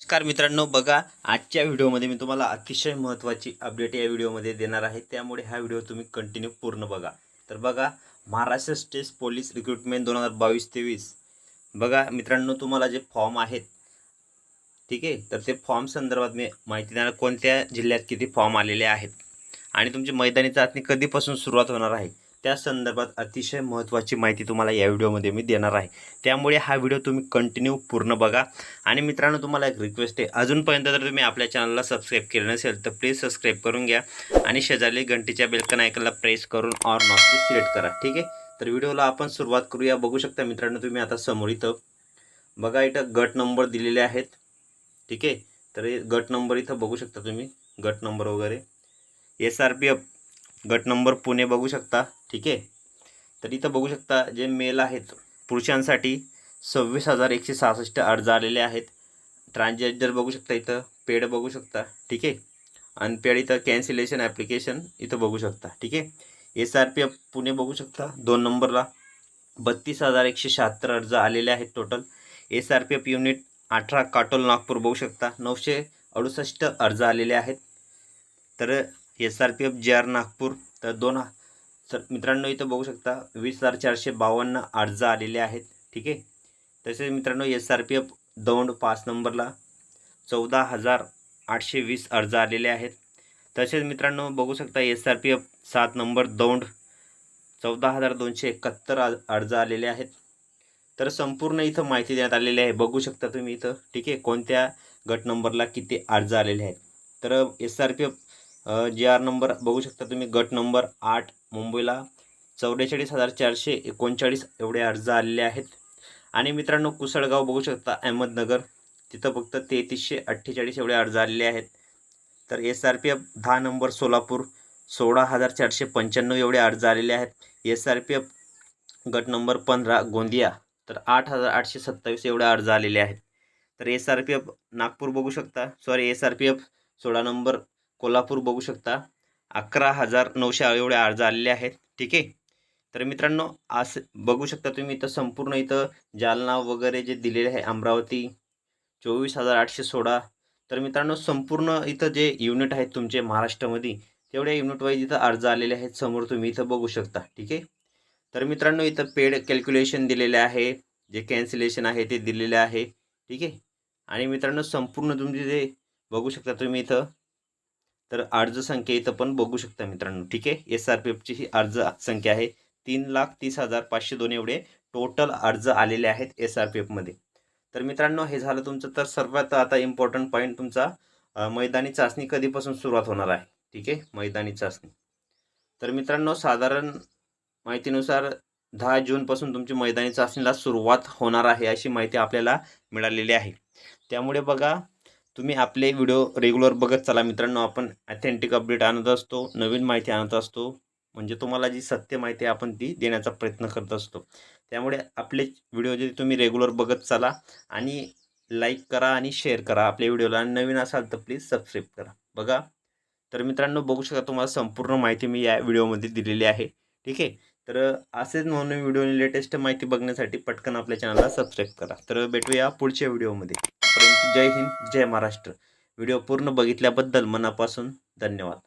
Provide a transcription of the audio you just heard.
नमस्कार मित्रांनो बघा आजच्या व्हिडिओमध्ये मी तुम्हाला अतिशय महत्त्वाची अपडेट या व्हिडिओमध्ये देणार आहे. त्यामुळे हा व्हिडिओ तुम्ही कंटिन्यू पूर्ण बघा. तर बघा महाराष्ट्र स्टेट पोलीस रिक्रुटमेंट दोन हजार बावीस तेवीस. बघा मित्रांनो तुम्हाला जे फॉर्म आहेत ठीक आहे तर ते फॉर्म संदर्भात मी माहिती देणार कोणत्या जिल्ह्यात किती फॉर्म आलेले आहेत? आणि तुमची मैदानी चाचणी कधीपासून सुरुवात होणार आहे? त्या संदर्भात अतिशय महत्त्वाची माहिती तुम्हाला या व्हिडिओमध्ये मी देणार आहे. त्यामुळे हा व्हिडिओ तुम्ही कंटिन्यू पूर्ण बघा. आणि मित्रांनो तुम्हाला एक रिक्वेस्ट आहे. अजूनपर्यंत जर तुम्ही आपल्या चॅनलला सबस्क्राईब केलं नसेल तर प्लीज सबस्क्राईब करून घ्या. आणि शेजारी घंटीच्या बेलकन आयकनला प्रेस करून ऑर नॉट सिलेक्ट करा. ठीक आहे? तर व्हिडिओला आपण सुरुवात करूया. बघू शकता मित्रांनो तुम्ही आता समोर इथं बघा इथं गट नंबर दिलेले आहेत. ठीक आहे? तर हे गट नंबर इथं बघू शकता तुम्ही. गट नंबर वगैरे. एस आर पी एफ गट नंबर पुणे बघू शकता ठीक आहे? तर इथं बघू शकता जे मेल आहेत पुरुषांसाठी सव्वीस हजार एकशे सहासष्ट अर्ज आलेले आहेत. ट्रान्झॅक्टर बघू शकता इथं पेड बघू शकता ठीक आहे? अनपेड इथं कॅन्सलेशन ॲप्लिकेशन इथं बघू शकता ठीक आहे? S R P F Pune बघू शकता दोन नंबरला. बत्तीस हजार एकशे शहात्तर अर्ज आलेले आहेत total S R P F unit अठरा काटोल नागपूर बघू शकता. नऊशे अडुसष्ट अर्ज आलेले आहेत. तर S R P F J R Nagpur तर दोन तर मित्रांनो इथं बघू शकता वीस हजार चारशे बावन्न अर्ज आलेले आहेत ठीक आहे? तसेच मित्रांनो S R P F Daund पाच नंबरला चौदा हजार आठशे वीस अर्ज आलेले आहेत. तसेच मित्रांनो बघू शकता एस आर पी एफ सात नंबर दौंड चौदा हजार दोनशे एकाहत्तर अर्ज आलेले आहेत. तर संपूर्ण इथं माहिती देण्यात आलेली आहे. बघू शकता तुम्ही इथं ठीक आहे? कोणत्या गट नंबरला किती अर्ज आलेले आहेत. तर S R P F J R number बघू शकता तुम्ही गट नंबर आठ मुंबईला. चौवेचाळीस हजार चारशे एकोणचाळीस एवढे अर्ज आलेले आहेत. आणि मित्रांनो कुसळगाव बघू शकता अहमदनगर. तिथं फक्त तेहतीसशे अठ्ठेचाळीस एवढे अर्ज आलेले आहेत. तर एस आर पी एफ दहा नंबर सोलापूर सोळा हजार चारशे पंच्याण्णव एवढे अर्ज आलेले आहेत. एस आर पी एफ गट नंबर पंधरा गोंदिया. तर आठ हजार आठशे सत्तावीस एवढे अर्ज आलेले आहेत. तर S R P F Nagpur बघू शकता. Sorry S R P F सोळा नंबर कोल्हापूर बघू शकता. अकरा हजार नऊशे एवढे अर्ज आलेले आहेत. ठीक आहे? तर मित्रांनो असं बघू शकता तुम्ही इथं संपूर्ण इथं जालना वगैरे जे दिलेले आहे अमरावती चोवीस हजार आठशे सोळा. तर मित्रांनो संपूर्ण इथं जे युनिट आहेत तुमचे महाराष्ट्रामध्ये तेवढ्या युनिट वाईज इथं अर्ज आलेले आहेत. समोर तुम्ही इथं बघू शकता. ठीक आहे? तर मित्रांनो इथं पेड कॅल्क्युलेशन दिलेले आहे. जे कॅन्सलेशन आहे ते दिलेले आहे. ठीक आहे? आणि मित्रांनो संपूर्ण तुमचे जे बघू शकता तुम्ही इथं तर अर्ज संख्या इथं पण बघू शकता मित्रांनो. ठीक आहे? एस आर पी एफची ही अर्ज संख्या आहे. तीन लाख तीस हजार पाचशे दोन एवढे टोटल अर्ज आलेले आहेत एस आर पी एफमध्ये तर मित्रांनो हे झालं तुमचं. तर सर्वात आता इम्पॉर्टंट पॉईंट तुमचा मैदानी चाचणी कधीपासून सुरुवात होणार आहे? ठीक आहे? मैदानी चाचणी. तर मित्रांनो साधारण माहितीनुसार दहा जूनपासून तुमची मैदानी चाचणीला सुरुवात होणार आहे अशी माहिती आपल्याला मिळालेली आहे. त्यामुळे बघा तुम्ही आपले व्हिडिओ रेग्युलर बघत चला मित्रांनो. आपण ॲथेंटिक अपडेट आणत असतो नवीन माहिती आणत असतो. म्हणजे तुम्हाला जी सत्य माहिती आहे आपण ती देण्याचा प्रयत्न करत असतो. त्यामुळे आपले व्हिडिओ जे तुम्ही रेग्युलर बघत चला आणि लाईक करा आणि शेअर करा आपल्या व्हिडिओला आणि नवीन असाल तर प्लीज सबस्क्राईब करा. बघा. तर मित्रांनो बघू शकता तुम्हाला संपूर्ण माहिती मी या व्हिडिओमध्ये दिलेली आहे. ठीक आहे? तर असेच म्हणून व्हिडिओ लेटेस्ट माहिती बघण्यासाठी पटकन आपल्या चॅनलला सबस्क्राईब करा. तर भेटूया पुढच्या व्हिडिओमध्ये जय हिंद जय महाराष्ट्र. व्हिडिओ पूर्ण बघितल्याबद्दल मनापासून धन्यवाद.